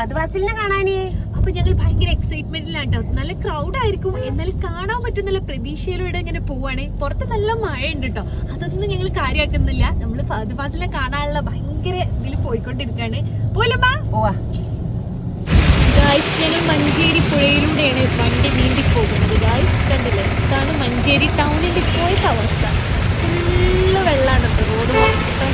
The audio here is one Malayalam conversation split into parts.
ഫഹദ് വാസിലിനെ കാണാനേ? അപ്പൊ ഞങ്ങൾ ഭയങ്കര എക്സൈറ്റ്മെന്റിലാണ് കേട്ടോ നല്ല ക്രൗഡ് ആയിരിക്കും. എന്നാലും കാണാൻ പറ്റും നല്ല പ്രതീക്ഷയിലൂടെ ഇങ്ങനെ പോവാണ്. പുറത്ത് നല്ല മഴ ഉണ്ട് കേട്ടോ അതൊന്നും ഞങ്ങൾ കാര്യമാക്കുന്നില്ല. നമ്മൾ ഫഹദ് കാണാനുള്ള ഭയങ്കര ഇതിൽ പോയിക്കൊണ്ടിരിക്കാണ്. ഗായ്സ് ഞങ്ങൾ മഞ്ചേരി പുഴയിലൂടെയാണ് വണ്ടി നീന്തി പോകുന്നത്. ഗായ്സ് കണ്ടില്ലേ? ഇതാണ് മഞ്ചേരി ടൗണിന്റെ ഇപ്പോഴത്തെ അവസ്ഥ. ഫുള്ള് വെള്ളമാണ് റോഡ് മൊത്തം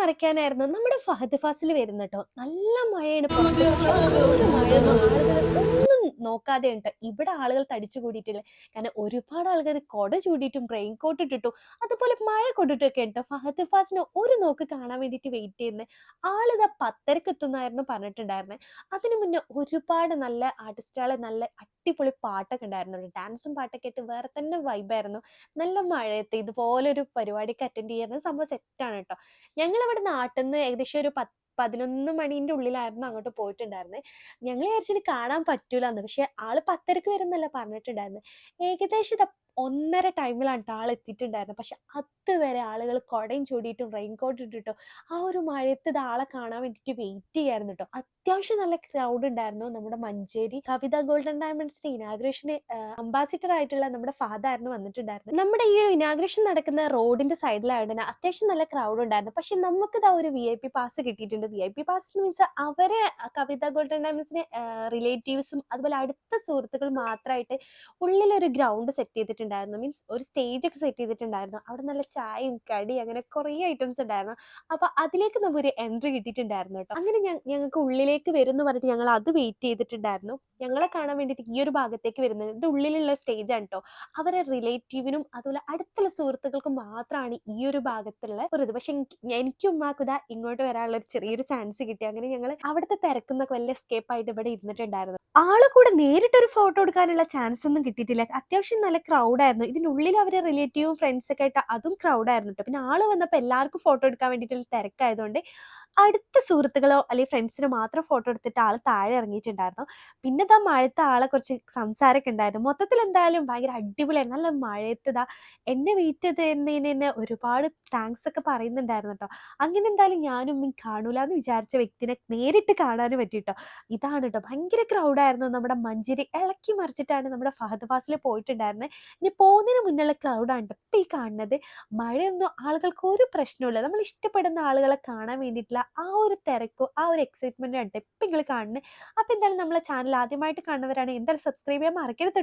മറിക്കാനായിരുന്നു നമ്മുടെ ഫഹദ് ഫാസിൽ വരുന്നട്ടോ നല്ല മഴയാണ്. പുറത്ത്. പക്ഷേ ഒരു മഴയൊന്നും ആളുകൾ ഒന്നും നോക്കാതെ ഉണ്ട് ഇവിടെ ആളുകൾ തടിച്ചു കൂടിയിട്ടില്ല. കാരണം ഒരുപാട് ആൾക്കാർ കൊട ചൂടിയിട്ടും റെയിൻ കോട്ട് ഇട്ടിട്ടു അതുപോലെ മഴ കൊണ്ടിട്ടൊക്കെ ഉണ്ട്. ഫഹദ് ഫാസിനെ ഒരു നോക്ക് കാണാൻ വേണ്ടിയിട്ട് വെയിറ്റ് ചെയ്യുന്നത് ആളിതാ പത്തരക്ക് എത്തുന്നായിരുന്നു പറഞ്ഞിട്ടുണ്ടായിരുന്നത് അതിനു മുന്നേ ഒരുപാട് നല്ല ആർട്ടിസ്റ്റുകളെ നല്ല അടിപൊളി പാട്ടൊക്കെ ഉണ്ടായിരുന്നു. ഡാൻസും പാട്ടൊക്കെ ആയിട്ട് വേറെ തന്നെ വൈബായിരുന്നു നല്ല മഴയത്ത് ഇതുപോലെ ഒരു പരിപാടിക്ക് അറ്റൻഡ് ചെയ്യുന്ന സംഭവം സെറ്റാണ് കേട്ടോ ഞങ്ങൾ ഇവിടെ നാട്ടിൽ നിന്ന് ഏകദേശം ഒരു പത്ത് പതിനൊന്ന് മണീന്റെ ഉള്ളിലായിരുന്നു അങ്ങോട്ട് പോയിട്ടുണ്ടായിരുന്നത് ഞങ്ങൾ വിചാരിച്ചിട്ട് കാണാൻ പറ്റൂലെന്ന്. പക്ഷെ ആൾ പത്തരക്ക് വരുന്നല്ല പറഞ്ഞിട്ടുണ്ടായിരുന്നത് ഏകദേശം ഒന്നര ടൈമിലാണ് ട്ടോ ആൾ എത്തിയിട്ടുണ്ടായിരുന്നത് പക്ഷെ അതുവരെ ആളുകൾ കുടയും ചൂടിയിട്ടും റെയിൻ കോട്ട് ഇട്ടിട്ടും ആ ഒരു മഴയത്ത് ഇത് ആളെ കാണാൻ വേണ്ടിയിട്ട് വെയിറ്റ് ചെയ്യായിരുന്നു കേട്ടോ അത്യാവശ്യം നല്ല ക്രൗഡ് ഉണ്ടായിരുന്നു. നമ്മുടെ മഞ്ചേരി കവിത ഗോൾഡൻ ഡയമണ്ട്സിന്റെ ഇനാഗ്രേഷന് അംബാസിഡർ ആയിട്ടുള്ള നമ്മുടെ ഫാദർ ആയിരുന്നു വന്നിട്ടുണ്ടായിരുന്നത് നമ്മുടെ ഈ ഇനാഗ്രേഷൻ നടക്കുന്ന റോഡിന്റെ സൈഡിലായത് തന്നെ അത്യാവശ്യം നല്ല ക്രൗഡ് ഉണ്ടായിരുന്നു. പക്ഷെ നമുക്ക് ഇതാ ഒരു വി ഐ പി പാസ് കിട്ടിയിട്ടുണ്ട്. വി ഐ പി പാസ് എന്ന് മീൻസ് അവരെ കവിത ഗോൾഡൻ ഡയമണ്ട്സിന്റെ റിലേറ്റീവ്സും അതുപോലെ അടുത്ത സുഹൃത്തുക്കൾ മാത്രമായിട്ട് ഉള്ളിലൊരു ഗ്രൗണ്ട് സെറ്റ് ചെയ്തിട്ടുണ്ടായിരുന്നു മീൻസ് ഒരു സ്റ്റേജ് ഒക്കെ സെറ്റ് ചെയ്തിട്ടുണ്ടായിരുന്നു. അവിടെ നല്ല ചായയും കടി അങ്ങനെ കുറേ ഐറ്റംസ് ഉണ്ടായിരുന്നു. അപ്പൊ അതിലേക്ക് നമുക്ക് ഒരു എൻട്രി കിട്ടിയിട്ടുണ്ടായിരുന്നു കേട്ടോ. അങ്ങനെ ഞങ്ങൾക്ക് ഉള്ളിലേക്ക് വരും എന്ന് പറഞ്ഞിട്ട് ഞങ്ങൾ അത് വെയിറ്റ് ചെയ്തിട്ടുണ്ടായിരുന്നു. ഞങ്ങളെ കാണാൻ വേണ്ടിയിട്ട് ഈ ഒരു ഭാഗത്തേക്ക് വരുന്നത് ഇത് ഉള്ളിലുള്ള സ്റ്റേജ് ആണ് കേട്ടോ. അവരെ റിലേറ്റീവിനും അതുപോലെ അടുത്തുള്ള സുഹൃത്തുക്കൾക്കും മാത്രമാണ് ഈ ഒരു ഭാഗത്തുള്ള ഒരു ഇത്. പക്ഷെ എനിക്ക് ഉമ്മാക്കുത ഇങ്ങോട്ട് വരാനുള്ള ഒരു ചെറിയൊരു ചാൻസ് കിട്ടി. അങ്ങനെ ഞങ്ങൾ അവിടുത്തെ തിരക്കുന്നൊക്കെ വലിയ എസ്കേപ്പ് ആയിട്ട് ഇവിടെ ഇരുന്നിട്ടുണ്ടായിരുന്നു. ആൾ കൂടെ നേരിട്ടൊരു ഫോട്ടോ എടുക്കാനുള്ള ചാൻസ് ഒന്നും കിട്ടിയിട്ടില്ല. അത്യാവശ്യം നല്ല crowd ഇതിന്റെ ഇതിനുള്ളിൽ അവരെ റിലേറ്റീവും ഫ്രണ്ട്സൊക്കെ ആയിട്ട് അതും ക്രൗഡായിരുന്നു കേട്ടോ പിന്നെ ആൾ വന്നപ്പോൾ എല്ലാവർക്കും ഫോട്ടോ എടുക്കാൻ വേണ്ടിയിട്ടുള്ള തിരക്കായതുകൊണ്ട് അടുത്ത സുഹൃത്തുക്കളോ അല്ലെങ്കിൽ ഫ്രണ്ട്സിനോ മാത്രം ഫോട്ടോ എടുത്തിട്ട് ആൾ താഴെ ഇറങ്ങിയിട്ടുണ്ടായിരുന്നു. പിന്നെ ഇതാ മഴത്ത് ആളെ കുറച്ച് സംസാരമൊക്കെ ഉണ്ടായിരുന്നു. മൊത്തത്തിൽ എന്തായാലും ഭയങ്കര അടിപൊളിയായിരുന്നു. നല്ല മഴയത്ത് ഇതാ എന്നെ വെയിറ്റ് ചെയ്ത് തന്നതിന് തന്നെ ഒരുപാട് താങ്ക്സ് ഒക്കെ പറയുന്നുണ്ടായിരുന്നു കേട്ടോ അങ്ങനെ എന്തായാലും ഞാനും ഈ കാണൂല എന്ന് വിചാരിച്ച വ്യക്തിനെ നേരിട്ട് കാണാനും പറ്റിട്ടോ. ഇതാണ് കേട്ടോ ഭയങ്കര ക്രൗഡായിരുന്നു നമ്മുടെ മഞ്ചേരി ഇളക്കി മറിച്ചിട്ടാണ് നമ്മുടെ ഫഹദ് ഫാസിൽ പോയിട്ടുണ്ടായിരുന്നത് ഇനി പോകുന്നതിന് മുന്നുള്ള ക്രൗഡാണ് കേട്ടോ ഇപ്പം ഈ കാണുന്നത്. മഴയൊന്നും ആളുകൾക്ക് ഒരു പ്രശ്നമില്ല നമ്മൾ ഇഷ്ടപ്പെടുന്ന ആളുകളെ കാണാൻ വേണ്ടിയിട്ടുള്ള ആ ഒരു തിരക്കോ ആ ഒരു എക്സൈറ്റ്മെന്റ് ആയിട്ട് എപ്പോൾ നിങ്ങൾ കാണുന്നത് അപ്പോൾ എന്തായാലും നമ്മളെ ചാനൽ ആദ്യമായിട്ട് കാണുന്നവരാണ് എന്തായാലും സബ്സ്ക്രൈബ് ചെയ്യാൻ മറക്കരുത്